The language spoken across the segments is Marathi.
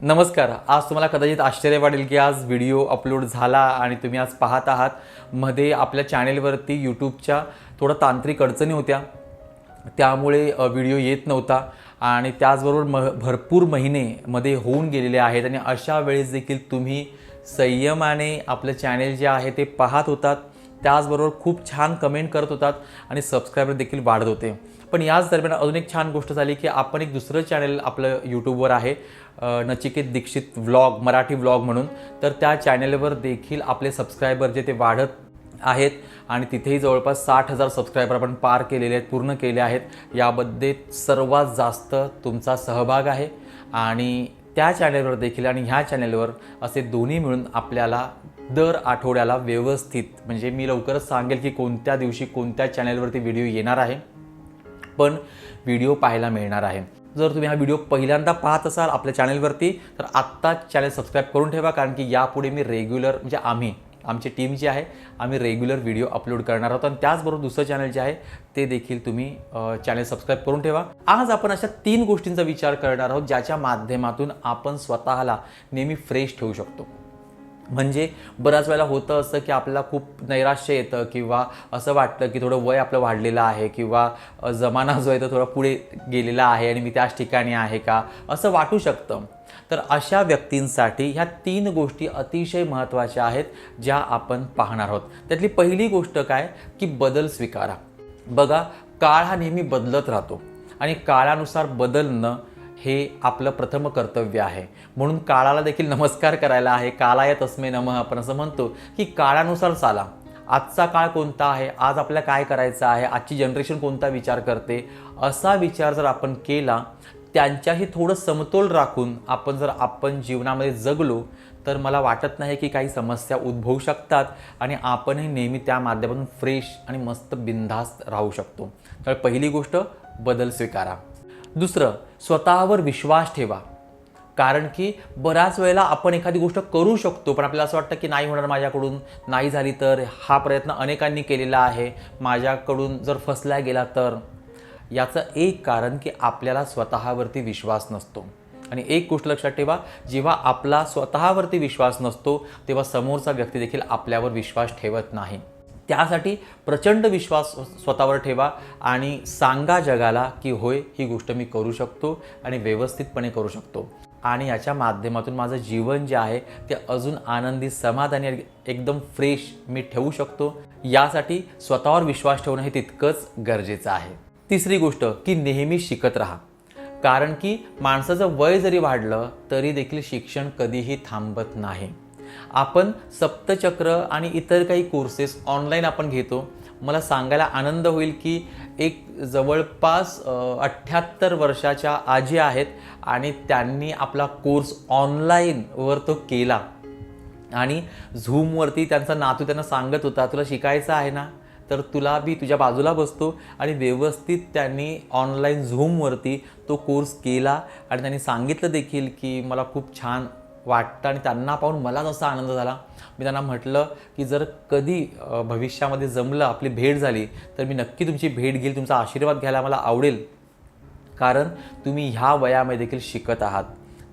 नमस्कार. आज तुम्हाला कदाचित आश्चर्य वाटेल की आज व्हिडिओ अपलोड झाला आणि तुम्ही आज पाहत आहात. मध्ये आपल्या चॅनेलवरती यूट्यूबच्या थोडं तांत्रिक अडचणी होत्या. त्यामुळे व्हिडिओ येत नव्हता आणि त्याचबरोबर म भरपूर महिने मध्ये होऊन गेलेले आहेत आणि अशा वेळेस देखील तुम्ही संयमाने आपलं चॅनेल जे आहे ते पाहत होतात. त्याचबरोबर खूप छान कमेंट करत होतात आणि सबस्क्रायबर देखील वाढत होते. पण याच दरम्यान अजून एक छान गोष्ट झाली की आपण एक दुसरं चॅनल आपलं यूट्यूबवर आहे नचिकेत दीक्षित व्लॉग मराठी व्लॉग म्हणून. तर त्या चॅनलवर देखील आपले सबस्क्रायबर जे ते वाढत आहेत आणि तिथेही जवळपास साठ हजार सबस्क्रायबर आपण पार केलेले आहेत पूर्ण केले आहेत. यामध्ये सर्वात जास्त तुमचा सहभाग आहे आणि त्या चॅनलवर देखील आणि ह्या चॅनलवर असे दोन्ही मिळून आपल्याला दर आठवड्याला व्यवस्थित म्हणजे मी लवकरच सांगेल की कोणत्या दिवशी कोणत्या चॅनलवरती व्हिडिओ येणार आहे. पण व्हिडिओ पाहायला मिळणार आहे. जर तुम्ही हा व्हिडिओ पहिल्यांदा पाहत असाल आपल्या चॅनलवरती तर आत्ताच चॅनल सबस्क्राईब करून ठेवा कारण की यापुढे मी रेग्युलर म्हणजे आम्ही आमची टीम जी आहे आम्ही रेग्युलर व्हिडिओ अपलोड करणार आहोत. आणि त्याचबरोबर दुसरं चॅनल जे आहे ते देखील तुम्ही चॅनल सबस्क्राईब करून ठेवा. आज आपण अशा तीन गोष्टींचा विचार करणार आहोत ज्याच्या माध्यमातून आपण स्वतःला नेहमी फ्रेश ठेवू शकतो. म्हणजे बऱ्याच वेळेला होतं असं की आपल्याला खूप नैराश्य येतं किंवा असं वाटतं की थोडं वय आपलं वाढलेलं आहे किंवा जमाना जो आहे तो थोडा पुढे गेलेला आहे आणि मी त्याच ठिकाणी आहे का असं वाटू शकतं. तर अशा व्यक्तींसाठी ह्या तीन गोष्टी अतिशय महत्त्वाच्या आहेत ज्या आपण पाहणार आहोत. त्यातली पहिली गोष्ट काय? की बदल स्वीकारा. बघा काळ हा नेहमी बदलत राहतो आणि काळानुसार बदलणं हे आपलं प्रथम कर्तव्य आहे. म्हणून काळाला देखील नमस्कार करायला आहे. कालाय तस्मे नमः आपण असं म्हणतो की काळानुसार चाला. आजचा काळ कोणता आहे? आज आपल्याला काय करायचं आहे? आजची जनरेशन कोणता विचार करते? असा विचार जर आपण केला त्यांच्याही थोडं समतोल राखून आपण जर आपण जीवनामध्ये जगलो तर मला वाटत नाही की काही समस्या उद्भवू शकतात आणि आपणही नेहमी त्या माध्यमातून फ्रेश आणि मस्त बिनधास्त राहू शकतो. तर पहिली गोष्ट बदल स्वीकारा. दुसरं स्वतःवर विश्वास ठेवा. कारण की बऱ्याच वेळेला आपण एखादी गोष्ट करू शकतो पण आपल्याला असं वाटतं की नाही होणार माझ्याकडून नाही झाली तर हा प्रयत्न अनेकांनी केलेला आहे. माझ्याकडून जर फसला गेला तर. याचं एक कारण की आपल्याला स्वतःवरती विश्वास नसतो. आणि एक गोष्ट लक्षात ठेवा जेव्हा आपला स्वतःवरती विश्वास नसतो तेव्हा समोरचा व्यक्ती देखील आपल्यावर विश्वास ठेवत नाही. त्यासाठी प्रचंड विश्वास स्वतःवर ठेवा आणि सांगा जगाला की होय ही गोष्ट मी करू शकतो आणि व्यवस्थितपणे करू शकतो. आणि याच्या माध्यमातून माझं जीवन जे आहे ते अजून आनंदी समाधानी एकदम फ्रेश मी ठेवू शकतो. यासाठी स्वतःवर विश्वास ठेवणं हे तितकंच गरजेचं आहे. तिसरी गोष्ट की नेहमी शिकत राहा. कारण की माणसाचं वय जरी वाढलं तरी देखील शिक्षण कधीही थांबत नाही. आपण सप्तचक्र आणि इतर काही कोर्सेस ऑनलाईन आपण घेतो. मला सांगायला आनंद होईल की एक जवळपास अठ्ठ्याहत्तर वर्षाच्या आजी आहेत आणि त्यांनी आपला कोर्स ऑनलाईनवर तो केला. आणि झूमवरती त्यांचा नातू त्यांना सांगत होता तुला शिकायचं आहे ना? तर तुला बी तुझ्या बाजूला बसतो. आणि व्यवस्थित त्यांनी ऑनलाईन झूमवरती तो कोर्स केला. आणि त्यांनी सांगितलं देखील की मला खूप छान वाटतं आणि त्यांना पाहून मला जसा आनंद झाला. मी त्यांना म्हटलं की जर कधी भविष्यामध्ये जमलं आपली भेट झाली तर मी नक्की तुमची भेट घेईल तुमचा आशीर्वाद घ्यायला मला आवडेल. कारण तुम्ही ह्या वयामध्ये देखील शिकत आहात.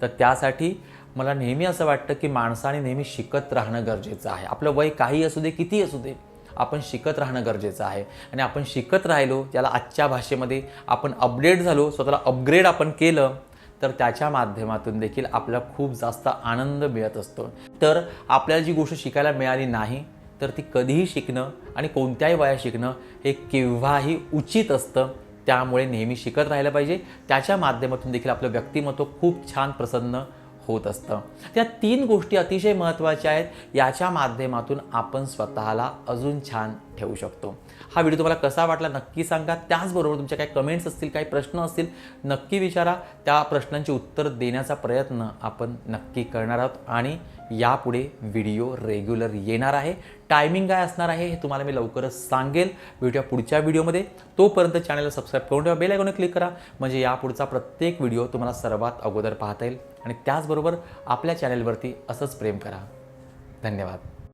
तर त्यासाठी मला नेहमी असं वाटतं की माणसाने नेहमी शिकत राहणं गरजेचं आहे. आपलं वय काही असू दे किती असू दे आपण शिकत राहणं गरजेचं आहे. आणि आपण शिकत राहिलो त्याला आजच्या भाषेमध्ये आपण अपडेट झालो स्वतःला अपग्रेड आपण केलं तर त्याच्या माध्यमातून देखील आपल्याला खूप जास्त आनंद मिळत असतो. तर आपल्याला जी गोष्ट शिकायला मिळाली नाही तर ती कधीही शिकणं आणि कोणत्याही वयात शिकणं हे केव्हाही उचित असतं. त्यामुळे नेहमी शिकत राहिलं पाहिजे. त्याच्या माध्यमातून देखील आपलं व्यक्तिमत्व खूप छान प्रसन्न होत असतं. त्या तीन गोष्टी अतिशय महत्त्वाच्या आहेत. याच्या माध्यमातून आपण स्वतःला अजून छान ठेवू शकतो. हा व्हिडिओ तुम्हाला कसा वाटला नक्की सांगा. त्याचबरोबर तुमच्या काही कमेंट्स असतील काही प्रश्न असतील नक्की विचारा. त्या प्रश्नांची उत्तर देण्याचा प्रयत्न आपण नक्की करणार आहोत. आणि यापुढे व्हिडिओ रेग्युलर येणार आहे. टायमिंग काय असणार आहे हे तुम्हाला मी लवकरच सांगेल. व्हिडिओ पुढच्या व्हिडिओमध्ये. तोपर्यंत चॅनलला सबस्क्राईब करून ठेवा. बेल आयकॉनवर क्लिक करा. म्हणजे यापुढचा प्रत्येक व्हिडिओ तुम्हाला सर्वात अगोदर पाहता येईल. आणि त्याचबरोबर आपल्या चॅनलवरती असंच प्रेम करा. धन्यवाद.